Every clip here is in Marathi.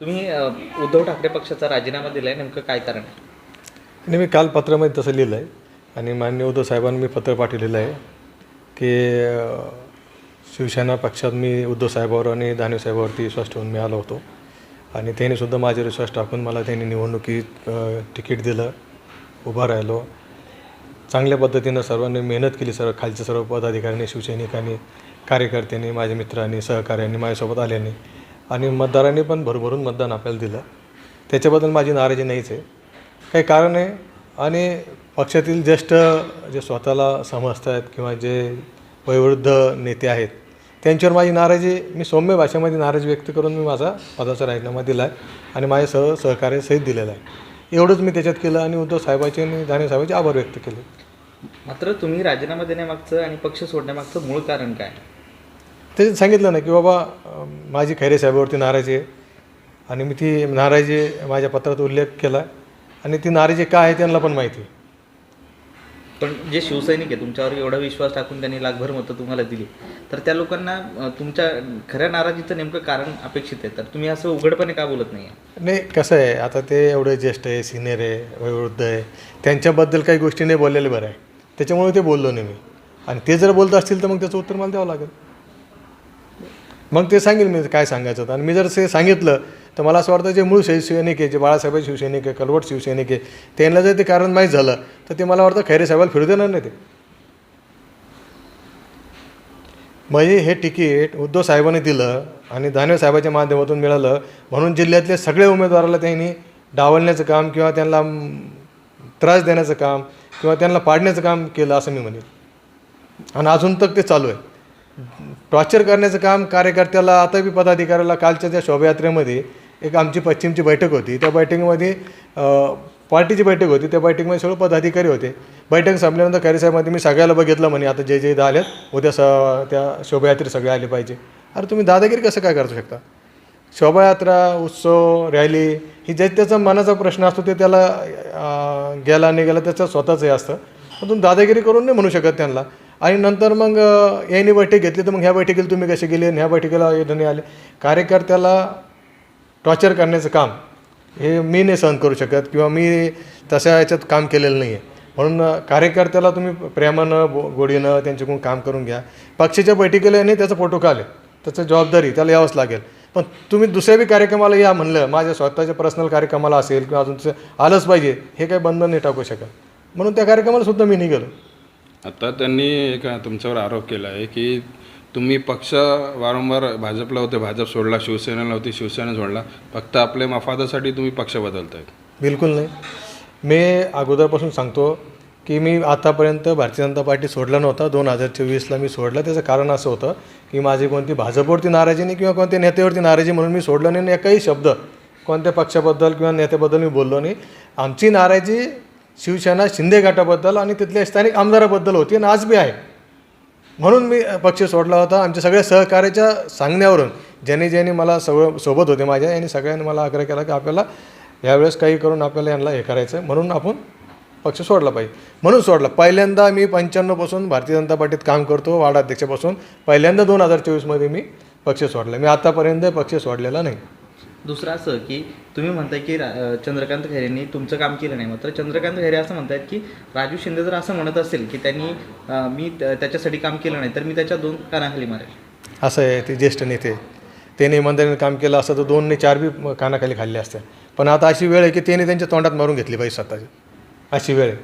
तुम्ही उद्धव ठाकरे पक्षाचा राजीनामा दिलाय नेमकं काय कारण आहे? आणि मी काल पत्रामध्ये तसं लिहिलं आहे आणि मान्य उद्धव साहेबांनी मी पत्र पाठवलेलं आहे की शिवसेना पक्षात मी उद्धव साहेबावर आणि दानवे साहेबावरती विश्वास ठेवून मी आलो होतो. आणि त्यांनी सुद्धा माझ्यावर विश्वास टाकून मला त्यांनी निवडणुकीत तिकीट दिलं उभा राहिलो. चांगल्या पद्धतीनं सर्वांनी मेहनत केली सर्व खालच्या सर्व पदाधिकाऱ्यांनी शिवसैनिकांनी कार्यकर्त्यांनी माझ्या मित्रांनी सहकार्यांनी माझ्यासोबत आल्याने. आणि मतदारांनी पण भरभरून मतदान आपल्याला दिलं. त्याच्याबद्दल माझी नाराजी नाहीच आहे. काही कारण आहे आणि पक्षातील ज्येष्ठ जे स्वतःला समजत आहेत किंवा जे वयोवृद्ध नेते आहेत त्यांच्यावर माझी नाराजी मी सौम्य भाषेमध्ये नाराजी व्यक्त करून मी माझा पदाचा राजीनामा दिला आहे आणि माझ्या सह सहकार्य सहित दिलेलं आहे. एवढंच मी त्याच्यात केलं आणि उद्धव साहेबाचे आणि दानवे साहेबाचे आभार व्यक्त केले. मात्र तुम्ही राजीनामा देण्यामागचं आणि पक्ष सोडण्यामागचं मूळ कारण काय? त्याच्यात सांगितलं ना की बाबा माझी खैरे साहेबावरती नाराजी आहे. आणि मी ती नाराजी माझ्या पत्रात उल्लेख केला. आणि ती नाराजी काय आहे त्यांना पण माहिती. पण जे शिवसैनिक आहे तुमच्यावर एवढा विश्वास टाकून त्यांनी लाखभर मतं तुम्हाला दिली. तर त्या लोकांना तुमच्या खऱ्या नाराजीचं नेमकं कारण अपेक्षित आहे. तर तुम्ही असं उघडपणे का बोलत नाही नाही कसं आहे आता ते एवढे ज्येष्ठ आहे सिनियर आहे वयोवृद्ध आहे त्यांच्याबद्दल काही गोष्टी नाही बोललेल्या बरं आहे. त्याच्यामुळे ते बोललो नाही मी. आणि ते जर बोलत असतील तर मग त्याचं उत्तर मला द्यावं लागेल. मग ते सांगेल मी काय सांगायचं आणि मी जर ते सांगितलं तर मला असं वाटतं जे मूळ शिवसैनिक आहे जे बाळासाहेब शिवसैनिक आहे कलवट शिवसैनिक आहे त्यांना जर ते कारण माहीत झालं तर ते मला वाटतं खैरे साहेबाला फिरू देणार नाही ते. म्हणजे हे तिकीट उद्धव साहेबांनी दिलं आणि दानवे साहेबाच्या माध्यमातून मिळालं. म्हणून जिल्ह्यातले सगळे उमेदवाराला त्यांनी डावलण्याचं काम किंवा त्यांना त्रास देण्याचं काम किंवा त्यांना पाडण्याचं काम केलं असं मी म्हणेन. आणि अजून तक ते चालू आहे. टॉर्चर करण्याचं काम कार्यकर्त्याला आता बी पदाधिकाऱ्याला कालच्या त्या शोभायात्रेमध्ये एक आमची पश्चिमची बैठक होती. त्या बैठकीमध्ये पार्टीची बैठक होती. त्या बैठकीमध्ये सगळे पदाधिकारी होते. बैठक संपल्यानंतर खैरेसाहेबमध्ये मी सगळ्याला बघितलं म्हणे आता जे जे इथं आलेत उद्या स त्या शोभायात्रे सगळे आले पाहिजे. अरे तुम्ही दादागिरी कसं काय करू शकता? शोभायात्रा उत्सव रॅली ही जे त्याचा मनाचा प्रश्न असतो ते त्याला गेला नाही गेला त्याचं स्वतःचं हे असतं. पण तुम्ही दादागिरी करून नाही म्हणू शकत त्यांना. आणि नंतर मग यांनी बैठक घेतली तर मग ह्या बैठकीला तुम्ही कसे गेले? आणि ह्या बैठकीला हे आले. कार्यकर्त्याला टॉर्चर करण्याचं काम हे मी नाही सहन करू शकत किंवा मी तशा याच्यात काम केलेलं नाही आहे. म्हणून कार्यकर्त्याला तुम्ही प्रेमानं गो गोडीनं त्यांच्याकडून काम करून घ्या. पक्षाच्या बैठकीला यांनी त्याचा फोटो काले त्याचं जबाबदारी त्याला यावंच लागेल. पण तुम्ही दुसऱ्या बी कार्यक्रमाला या म्हणलं माझ्या स्वतःच्या पर्सनल कार्यक्रमाला असेल किंवा अजून आलंच पाहिजे हे काही बंधन नाही टाकू शकत. म्हणून त्या कार्यक्रमाला सुद्धा मी नाही गेलो आता त्यांनी एक तुमच्यावर आरोप केला आहे की तुम्ही पक्ष वारंवार भाजपला होते भाजप सोडला शिवसेनेला होती शिवसेना सोडला. फक्त आपल्या मफादासाठी तुम्ही पक्ष बदलताय. बिलकुल नाही. मी अगोदरपासून सांगतो की मी आतापर्यंत भारतीय जनता पार्टी सोडला नव्हता. दोन हजार चोवीसला मी सोडला. त्याचं कारण असं होतं की माझी कोणती भाजपवरती नाराजी नाही किंवा कोणत्या नेत्यावरती नाराजी म्हणून मी सोडलं नाही. आणि एकही शब्द कोणत्या पक्षाबद्दल किंवा नेत्याबद्दल मी बोललो नाही. आमची नाराजी शिवसेना शिंदे गटाबद्दल आणि तिथल्या स्थानिक आमदाराबद्दल होती आणि आज बी आहे. म्हणून मी पक्ष सोडला होता. आमच्या सगळ्या सहकार्याच्या सांगण्यावरून ज्यांनी ज्यांनी मला सगळं सोबत होते माझ्या यांनी सगळ्यांनी मला आग्रह केला की आपल्याला यावेळेस काही करून आपल्याला यांना हे करायचं आहे म्हणून आपण पक्ष सोडला पाहिजे. म्हणून सोडला. पहिल्यांदा मी पंच्याण्णवपासून भारतीय जनता पार्टीत काम करतो वार्डाध्यक्षापासून पहिल्यांदा दोन हजार चोवीसमध्ये मी पक्ष सोडला. मी आतापर्यंत पक्ष सोडलेला नाही. दुसरं असं की तुम्ही म्हणताय की चंद्रकांत खैरेंनी तुमचं काम केलं नाही. मात्र चंद्रकांत खैरे असं म्हणतायत की राजू शिंदे जर असं म्हणत असेल की त्यांनी मी त्या- त्याच्यासाठी काम केलं नाही तर मी त्याच्या दोन कानाखाली मारेल. असं आहे ते ज्येष्ठ नेते. त्यांनी इमानदारीने काम केलं असतं तर दोन ने चार बी कानाखाली खाल्ले असते. पण आता अशी वेळ आहे की त्यांनी त्यांच्या तोंडात मारून घेतली पाहिजे स्वतःची. अशी वेळ आहे.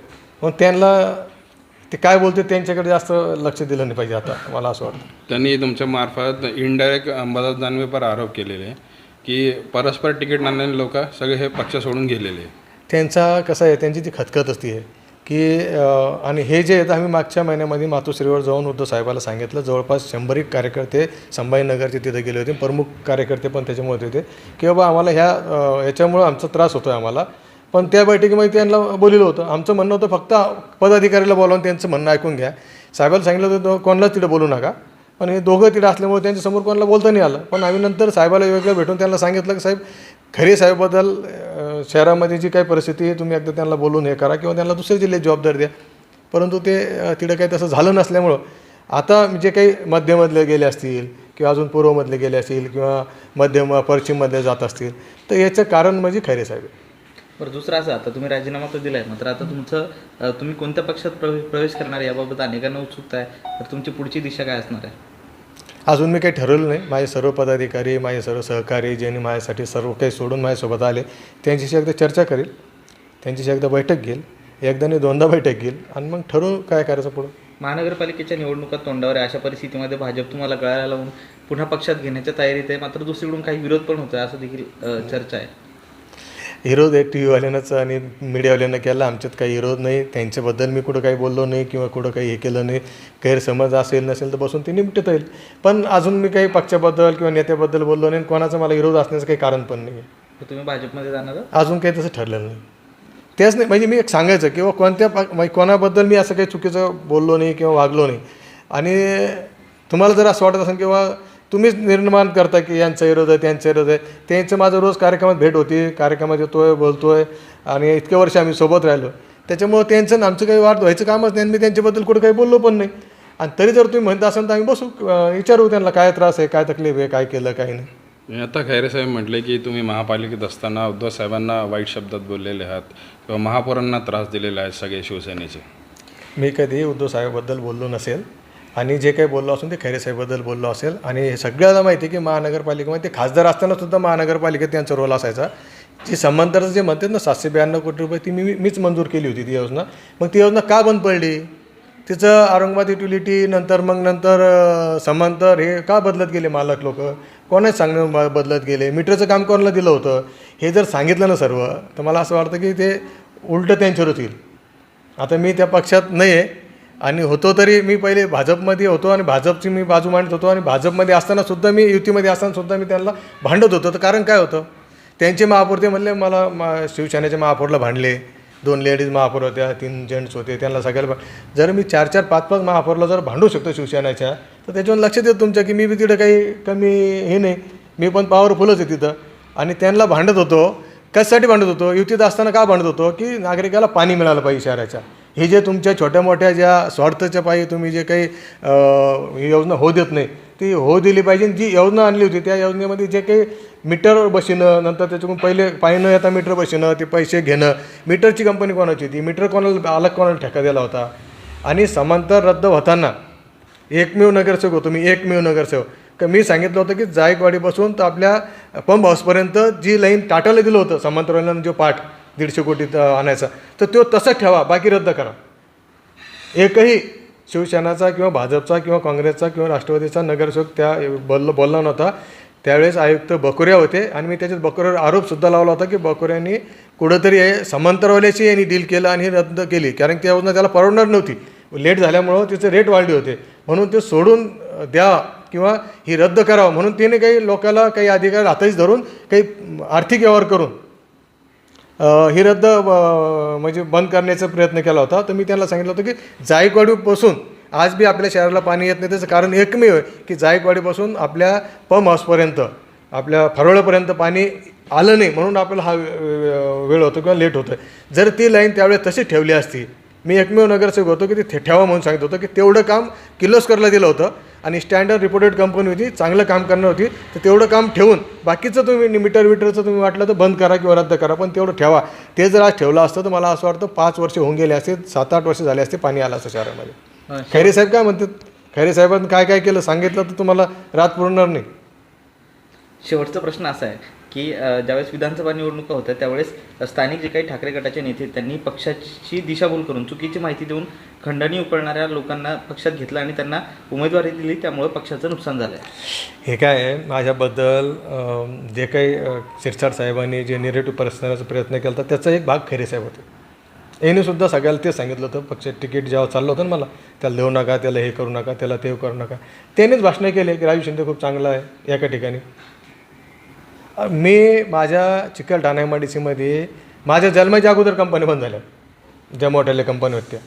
मग त्यांना ते काय बोलते त्यांच्याकडे जास्त लक्ष दिलं नाही पाहिजे आता मला असं वाटतं. त्यांनी तुमच्या मार्फत इनडायरेक्ट अंबादास दानवेपर आरोप केलेले. आहे की परस्पर तिकीट नाणारे लोक सगळे हे पक्ष सोडून गेलेले त्यांचा कसं आहे त्यांची ती खतखत असते आहे की आणि हे जे आहेत आम्ही मागच्या महिन्यामध्ये मातोश्रीवर जाऊन उद्धव साहेबाला सांगितलं. जवळपास शंभर एक कार्यकर्ते संभाजीनगरचे तिथे गेले होते. प्रमुख कार्यकर्ते पण त्याच्यामुळे होते की बाबा आम्हाला ह्या याच्यामुळं आमचा त्रास होतो आहे आम्हाला. पण त्या बैठकीमध्ये त्यांना बोललेलं होतं. आमचं म्हणणं होतं फक्त पदाधिकाऱ्याला बोलावून त्यांचं म्हणणं ऐकून घ्या. साहेबाला सांगितलं होतं कोणालाच तिथं बोलू नका. पण हे दोघं तिथं असल्यामुळे त्यांच्यासमोर कोणाला बोलता नाही आलं पण आम्ही नंतर साहेबाला वेगळं भेटून त्यांना सांगितलं की साहेब खरे साहेबबद्दल शहरामध्ये जी काही परिस्थिती आहे तुम्ही एकदा त्यांना बोलून हे करा किंवा त्यांना दुसऱ्या जिल्ह्यात जबाबदारी द्या परंतु ते तिथं काही तसं झालं नसल्यामुळं आता जे काही मध्यमधले गेले असतील किंवा अजून पूर्वमधले गेले असतील किंवा मध्यम पश्चिममधले जात असतील तर याचं कारण म्हणजे खैरे साहेब आहे. बरं दुसरं असं आता तुम्ही राजीनामा तर दिलाय मात्र आता तुमचं अ, तुम्ही कोणत्या पक्षात प्रवेश प्रवेश करणार आहे याबाबत अनेकांना उत्सुकता आहे. तर तुमची पुढची दिशा काय असणार आहे? अजून मी काही ठरवलं नाही. माझे सर्व पदाधिकारी माझे सर्व सहकारी ज्यांनी माझ्यासाठी सर्व काही सोडून माझ्यासोबत आले त्यांच्याशी एकदा चर्चा करेल. त्यांच्याशी एकदा बैठक घेईल. एकदा नाही दोनदा बैठक घेईल. आणि मग ठरवू काय करायचं पुढं. महानगरपालिकेच्या निवडणुका तोंडावर आहे. अशा परिस्थितीमध्ये भाजप तुम्हाला गळायला लावून पुन्हा पक्षात घेण्याच्या तयारीत आहे. मात्र दुसरीकडून काही विरोध पण होतोय असं देखील अ, चर्चा आहे. विरोध एक टी व्हीवाल्यानंच आणि मीडियावाल्यांना केला. आमच्यात काही विरोध नाही. त्यांच्याबद्दल मी कुठं काही बोललो नाही किंवा कुठं काही हे केलं नाही. गैरसमज असेल नसेल तर बसून ते निपटता येईल पण अजून मी काही पक्षाबद्दल किंवा नेत्याबद्दल बोललो नाही आणि कोणाचा मला विरोध असण्याचं काही कारण पण नाही. आहे तुम्ही भाजपमध्ये जाणार? अजून काही तसं ठरलेलं नाही. तेच नाही. म्हणजे मी एक सांगायचं किंवा कोणत्या म्हणजे कोणाबद्दल मी असं काही चुकीचं बोललो नाही किंवा वागलो नाही. आणि तुम्हाला जर असं वाटत असेल किंवा तुम्हीच निर्माण करता की यांचा विरोध आहे त्यांचा विरोध आहे. त्यांचं माझं रोज कार्यक्रमात भेट होती कार्यक्रमात येतोय बोलतोय आणि इतके वर्ष आम्ही सोबत राहिलो. त्याच्यामुळं त्यांचं आमचं काही वाद व्हायचं कामच नाही मी त्यांच्याबद्दल कुठं काही बोललो पण नाही. आणि तरी जर तुम्ही म्हणता असाल तर आम्ही बसू विचारू त्यांना काय त्रास आहे काय तकलीफ आहे काय केलं काय नाही. आता खैरे साहेब म्हटले की तुम्ही महापालिकेत असताना उद्धव साहेबांना वाईट शब्दात बोललेले आहात किंवा महापौरांना त्रास दिलेला आहे सगळे शिवसेनेचे. मी कधी उद्धव साहेबबद्दल बोललो नसेल आणि जे काही बोललो असेल ते खैरे साहेबबद्दल बोललो असेल. आणि हे सगळ्याला माहिती आहे की महानगरपालिकेमध्ये ते खासदार असताना सुद्धा महानगरपालिकेत त्यांचा रोल असायचा. जी समांतरचं जे म्हणतात ना सातशे ब्याण्णव कोटी रुपये ती मी मीच मंजूर केली होती ती योजना. मग ती योजना का बंद पडली? तिचं औरंगाबाद युटिलिटी नंतर मग नंतर समांतर हे का बदलत गेले मालक लोक? कोणाच सांगणं बदलत गेले? मीटरचं काम कोणाला दिलं होतं? हे जर सांगितलं ना सर्व तर मला असं वाटतं की ते उलटं त्यांच्यावर होतील आता मी त्या पक्षात नाही आहे आणि होतो तरी मी पहिले भाजपमध्ये होतो आणि भाजपची मी बाजू मांडत होतो आणि भाजपमध्ये असतानासुद्धा मी युतीमध्ये असतानासुद्धा मी त्यांना भांडत होतो. तर कारण काय होतं? त्यांचे महापौर ते म्हणले मला मा शिवसेनेच्या महापौरला भांडले. दोन लेडीज महापौर होत्या तीन जेंट्स होते त्यांना सगळ्याला जर मी चार चार पाच पाच महापौरला जर भांडू शकतो शिवसेनेच्या तर त्याच्यावर लक्षात येतं तुमच्या की मी बी तिथं काही कमी हे नाही. मी पण पॉवरफुलच आहे तिथं. आणि त्यांना भांडत होतो. कशासाठी भांडत होतो? युतीत असताना का भांडत होतो? की नागरिकाला पाणी मिळालं पाहिजे शहराच्या. हे जे तुमच्या छोट्या मोठ्या ज्या स्वार्थाच्या पायी तुम्ही जे काही ही योजना होऊ देत नाही ती होऊ दिली पाहिजे. आणि जी योजना आणली होती त्या योजनेमध्ये जे काही मीटर बसणं नंतर त्याच्याकडून पहिले पाहिणं न येता मीटर बसणं ते पैसे घेणं. मीटरची कंपनी कोणाची होती? मीटर कोणाला अलग कोणाला ठेका दिला होता? आणि समांतर रद्द होताना एकमेव नगरसेवक होतो मी एकमेव नगरसेवक. का मी सांगितलं होतं की जायकवाडीपासून तर आपल्या पंप हाऊसपर्यंत जी लाईन टाटाला दिलं होतं समांतर जो पाठ दीडशे कोटीत आणायचा. तर तो तसंच ठेवा बाकी रद्द करा. एकही शिवसेनाचा किंवा भाजपचा किंवा काँग्रेसचा किंवा राष्ट्रवादीचा नगरसेवक त्या बोल बोलला नव्हता. त्यावेळेस आयुक्त बकोऱ्या होते आणि मी त्याच्यात बकोऱ्यावर आरोपसुद्धा लावला होता की बकोऱ्यांनी कुठंतरी हे समांतरवाल्याची यांनी डील केलं आणि रद्द केली. कारण त्या योजना त्याला परवडणार नव्हती. लेट झाल्यामुळं तिचे रेट वाढले होते. म्हणून ते सोडून द्या किंवा ही रद्द करावं. म्हणून तिने काही लोकांना काही अधिकार हाताशी धरून काही आर्थिक व्यवहार करून ही रद्द म्हणजे बंद करण्याचा प्रयत्न केला होता. तर मी त्यांना सांगितलं होतं की जायकवाडीपासून आज बी आपल्या शहराला पाणी येत नाही. त्याचं कारण एकमेव की जायकवाडीपासून आपल्या पम हाऊसपर्यंत आपल्या फरोळ्यापर्यंत पाणी आलं नाही म्हणून आपल्याला हा वे- वेळ होतो किंवा लेट होतं जर ती लाईन त्यावेळेस तशी ठेवली असती मी एकमेव नगरसेवक होतो की ते ठेवा म्हणून सांगितलं होतं की तेवढं काम किर्लोस्करला दिलं होतं. आणि स्टँडर्ड रिपोर्टेड कंपनी होती चांगलं काम करणार होती तर तेवढं काम ठेवून बाकीचं तुम्ही मीटर विटरचं तुम्ही वाटलं तर बंद करा किंवा रद्द करा पण तेवढं ठेवा. ते जर आज ठेवलं असतं तर मला असं वाटतं पाच वर्ष होऊन गेले असते सात आठ वर्ष झाले असते पाणी आलं असतं शहरामध्ये. खैरे साहेब काय म्हणतात? खैरे साहेबांनी काय काय केलं? सांगितलं तर तुम्हाला रात पुरणार नाही. शेवटचा प्रश्न असा आहे की ज्यावेळेस विधानसभा निवडणुका होत्या त्यावेळेस स्थानिक जे काही ठाकरे गटाचे नेते त्यांनी पक्षाची दिशाभूल करून चुकीची माहिती देऊन खंडणी उकळणाऱ्या लोकांना पक्षात घेतलं आणि त्यांना उमेदवारी दिली त्यामुळे पक्षाचं नुकसान झालं आहे हे काय आहे? माझ्याबद्दल जे काही अं, शिरसाट साहेबांनी जे निरेटिव्ह परसण्याचा प्रयत्न केला होता त्याचा एक भाग खैरे साहेब होते. याने सुद्धा सगळ्याला ते सांगितलं होतं पक्ष तिकीट जेव्हा चाललं होतं ना मला त्याला देऊ नका त्याला हे करू नका त्याला ते करू नका. त्यानेच भाषणं केले की राजू शिंदे खूप चांगला आहे एका ठिकाणी. मी माझ्या चिकलठाणा एम आय डी सीमध्ये माझ्या जन्माच्या अगोदर कंपनी बंद झाल्या ज्या मोठ्याल्या कंपनी होत्या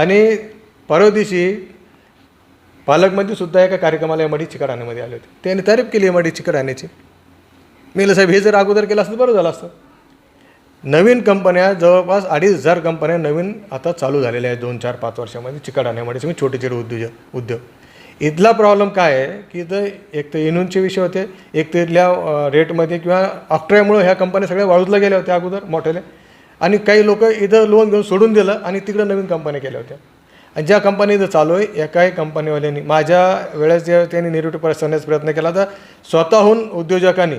आणि परवा दिवशी पालकमध्ये सुद्धा एका कार्यक्रमाला एम आय डी चिकडाण्यामध्ये आले होते. त्यांनी तारीफ केली एम आय डी चिकडाण्याची मी साहेब हे जर अगोदर केलं असतं तर बरं झालं असतं. नवीन कंपन्या जवळपास अडीच हजार कंपन्या नवीन आता चालू झालेल्या आहेत दोन चार पाच वर्षामध्ये चिकडाण्यामध्ये सगळे छोटे छोटे उद्योजक उद्योग. इथला प्रॉब्लेम काय आहे? की इथं एक तर इनूनचे विषय होते एक तर इथल्या रेटमध्ये किंवा अफ्टरमुळं ह्या कंपन्या सगळ्या वाळूतल्या गेल्या होत्या अगोदर मोठ्याले. आणि काही लोक इथं लोन घेऊन सोडून दिलं आणि तिकडं नवीन कंपन्या केल्या होत्या. आणि ज्या कंपनी इथं चालू आहे एकाही कंपनीवाल्यांनी माझ्या वेळेस जे त्यांनी निरुटी परत प्रयत्न केला तर स्वतःहून उद्योजकांनी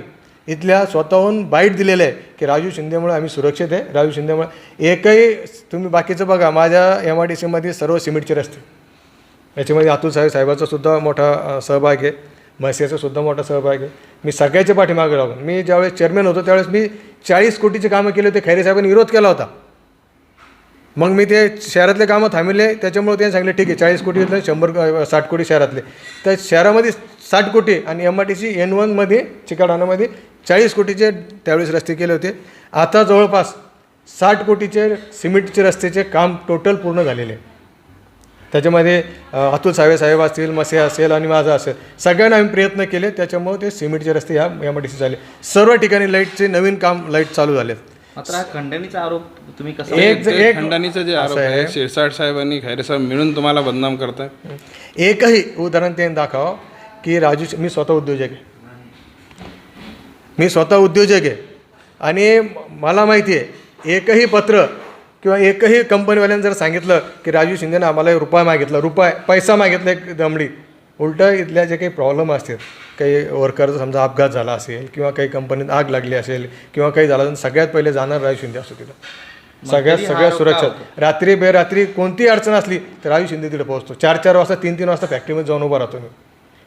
इथल्या स्वतःहून बाईट दिलेलं आहे की राजू शिंदेमुळे आम्ही सुरक्षित आहे. राजू शिंदेमुळे एकही तुम्ही बाकीचं बघा माझ्या एम आय डी सीमध्ये सर्व सिमेंटचे रस्ते. याच्यामध्ये अतुल साहेब साहेबाचा सुद्धा मोठा सहभाग आहे. म्हसेचा सुद्धा मोठा सहभाग आहे. मी सगळ्याच्या पाठीमागे लागून मी ज्यावेळेस चेअरमॅन होतो त्यावेळेस मी चाळीस कोटीचे कामं केले होते. खैरे साहेबांनी विरोध केला होता. मग मी ते शहरातले कामं थांबले त्याच्यामुळे त्यांनी सांगितले ठीक आहे चाळीस कोटी शंभर साठ कोटी शहरातले. तर शहरामध्ये साठ कोटी आणि M R T C N वनमध्ये चिकाडानामध्ये चाळीस कोटीचे त्यावेळेस रस्ते केले होते. आता जवळपास साठ कोटीचे सिमेंटचे रस्त्याचे काम टोटल पूर्ण झालेले आहे. त्याच्यामध्ये अतुल सावे साहेब असतील मसे असेल आणि माझा असेल सगळ्यांना आम्ही प्रयत्न केले. त्याच्यामुळे ते सिमेंटचे रस्ते ह्या एम आय टी सी झाले. सर्व ठिकाणी लाईटचे नवीन काम लाइट चालू झाले मात्र हा खंडणीचा आरोप तुम्ही कसा एक- ते एक- खंडणीचे जे आरोप आहे. शिरसाट साहेब आणि खैरे साहेब मिळून तुम्हाला बदनाम करताय? एकही उदाहरण त्यांनी दाखव की राजू मी स्वतः उद्योजक आहे. मी स्वतः उद्योजक आहे. आणि मला माहिती आहे एकही पत्र किंवा एकही कंपनीवाल्यानं जर सांगितलं की राजू शिंदेनं आम्हाला रुपया मागितला रुपये पैसा मागितला एक दमडी. उलटं इथल्या जे काही प्रॉब्लेम असतील काही वर्करचा समजा अपघात झाला असेल किंवा काही कंपनीत आग लागली असेल किंवा काही झालं तर सगळ्यात पहिले जाणार राजू शिंदे असतो तिथं. सगळ्यात सगळ्यात सुरक्षा. रात्री बेरात्री कोणतीही अडचण असली तर राजू शिंदे तिथे पोहोचतो. चार चार वाजता तीन तीन वाजता फॅक्टरीमध्ये जाऊन उभा राहतो मी.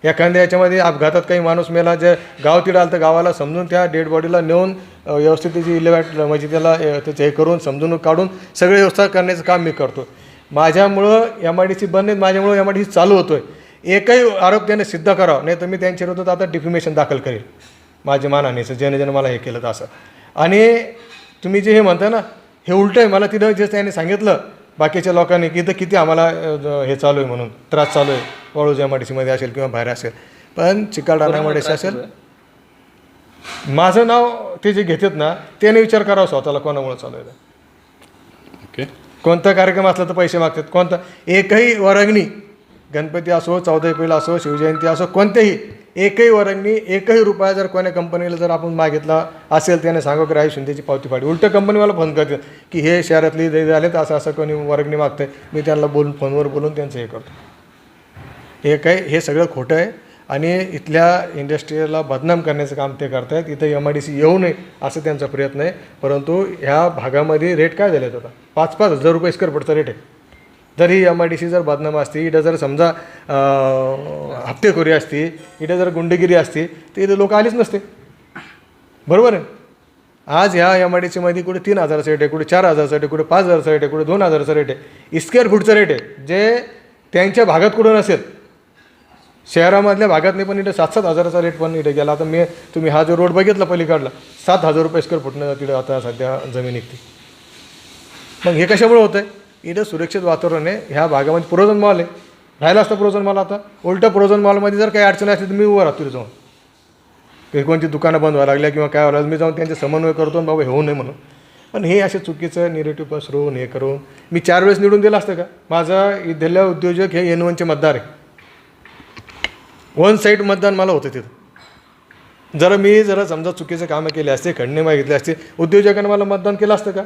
एखाद्या याच्यामध्ये अपघातात काही माणूस मेला जे गाव तिथं आलं तर गावाला समजून त्या डेड बॉडीला नेऊन व्यवस्थित त्याची इलेवॅट म्हणजे त्याला त्याचं हे करून समजून काढून सगळी व्यवस्था करण्याचं काम मी करतो माझ्यामुळं एम आय डी सी बंद माझ्यामुळं एम आय डी सी चालू होतो आहे एकही आरोप त्याने सिद्ध करावा नाही तर मी त्यांच्या विरोधात आता डिफिमेशन दाखल करेल. माझ्या मानानेचं ज्याने ज्याने मला हे केलं तर असं. आणि तुम्ही जे हे म्हणता ना हे उलटं आहे मला तिथं जे त्याने सांगितलं बाकीच्या लोकांनी की इथं किती आम्हाला हे चालू आहे म्हणून त्रास चालू आहे. वाळूज एम आय डी सीमध्ये असेल किंवा बाहेर असेल. पण Chikalthana M I D C असेल माझं नाव ते जे घेतात ना त्याने विचार करावा स्वतःला कोणामुळे चालू आहे ते. ओके. कोणता कार्यक्रम असला तर पैसे मागतात. कोणता? एकही वरंगणी गणपती असो चौदा एप्रिल असो शिवजयंती असो कोणतेही एकही वरंगणी एकही रुपया जर कोण्या कंपनीला जर आपण मागितला असेल त्याने सांगा की राही शिंदेची पावती फाडी उलटं कंपनीवाला फोन करतात की हे शहरातली जे झाले तर असं असं कोणी वर्गणी मागतंय मी त्यांना बोलून फोनवर बोलून त्यांचं हे करतो. हे काय? हे सगळं खोटं आहे. आणि इथल्या इंडस्ट्रीला बदनाम करण्याचं काम ते करत आहेत इथं एम आय डी सी येऊ नये असं त्यांचा प्रयत्न आहे. परंतु ह्या भागामध्ये रेट काय झाले आता? पाच पाच हजार रुपये स्क्वेअर फुटचा रेट आहे. जर ही एम आय डी सी जर बदनाम असती इथं जर समजा हप्तेखोरी असती इथं जर गुंडगिरी असती तर इथं लोक आलीच नसते. बरोबर आहे? आज ह्या एम आय डी सीमध्ये कुठे तीन हजाराचा रेट आहे कुठे चार हजारचा रेट आहे कुठे पाच हजारचा रेट आहे कुठे दोन हजारचा रेट आहे. स्क्वेअर फूटचा रेट आहे. जे त्यांच्या भागात कुठं नसेल शहरामधल्या भागात नाही पण इथं सात सात हजाराचा रेट पण इथे गेला. आता मी तुम्ही हा जो रोड बघितला पलीकडला सात हजार रुपये स्क्वेअर फुटनं तिथं आता सध्या जमीन निघते. मग हे कशामुळे होतं आहे इथं सुरक्षित वातावरण आहे. ह्या भागामध्ये प्रोझन मॉल आहे. राहिला असतं प्रोझन मॉल आता. उलटं प्रोझन मॉलमध्ये जर काही अडचण असली तर मी उभं राहतो तिथे जाऊन. काही कोणती दुकानं बंद व्हायला लागल्या किंवा काय व्हायला मी जाऊन त्यांचे समन्वय करतो बाबा हे होऊ नये म्हणून. पण हे असे चुकीचं निरेटिव्ह पसरवून हे करून मी चार वेळेस निवडून दिलं असतं का? माझा इथल्या उद्योजक हे एन वनचे मतदार आहे. वन साईड मतदान मला होतं तिथं. जरा मी जरा समजा चुकीचं कामं केले असते खंडणी मागितले असते उद्योजकांना मला मतदान केलं असतं का?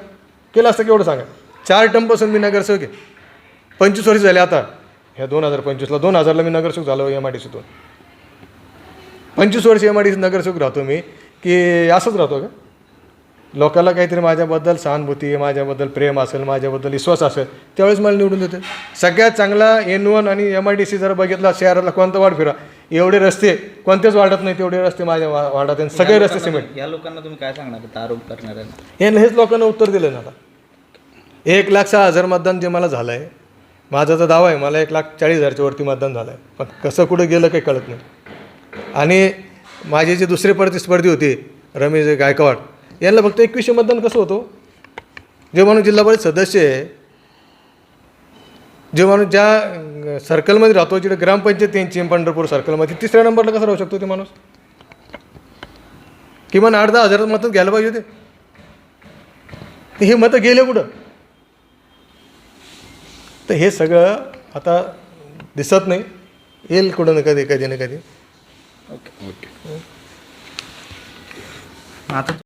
केलं असतं केवढं सांगा? चार टर्मपासून मी नगरसेवक आहे. पंचवीस वर्ष झाले आता. ह्या दोन हजार पंचवीसला दोन हजारला मी नगरसेवक झालो एम आय डी सीतून पंचवीस वर्ष एम आय डी सी नगरसेवक राहतो मी की असंच राहतो का? लोकांना काहीतरी माझ्याबद्दल सहानुभूती आहे माझ्याबद्दल प्रेम असेल माझ्याबद्दल विश्वास असेल त्यावेळेस मला निवडून देते. सगळ्यात चांगला एन वन आणि एम आय डी सी जर बघितला शहराला कोणता वाढ फिरा? एवढे रस्ते कोणतेच वाढत नाही तेवढे रस्ते माझ्या वाढत आहेत. सगळे रस्ते सिमेंट. या लोकांना तुम्ही काय सांगणार आरोप करणाऱ्यांना हे हेच लोकांना उत्तर दिलं ना आता. एक लाख सहा हजार मतदान जे मला झालं आहे माझा तर दावा आहे मला एक लाख चाळीस हजारच्या वरती मतदान झालं आहे पण कसं कुठं गेलं काही कळत नाही. आणि माझे जे दुसरे प्रतिस्पर्धी होते रमेश गायकवाड यांना फक्त एकवीसशे मतदान कसं होतं? जे माणूस जिल्हा परिषद सदस्य आहे जे माणूस ज्या सर्कलमध्ये राहतो जिथे ग्रामपंचायत त्यांची आहे पंढरपूर सर्कलमध्ये तिसऱ्या नंबरला कसं राहू शकतो ते माणूस? किमान आठ दहा हजार मतं घ्यायला पाहिजे ते तर हे मतं गेले कुठं? तर हे सगळं आता दिसत नाही. येईल कुठं ना कधी कधी ना कधी. ओके. ओके आता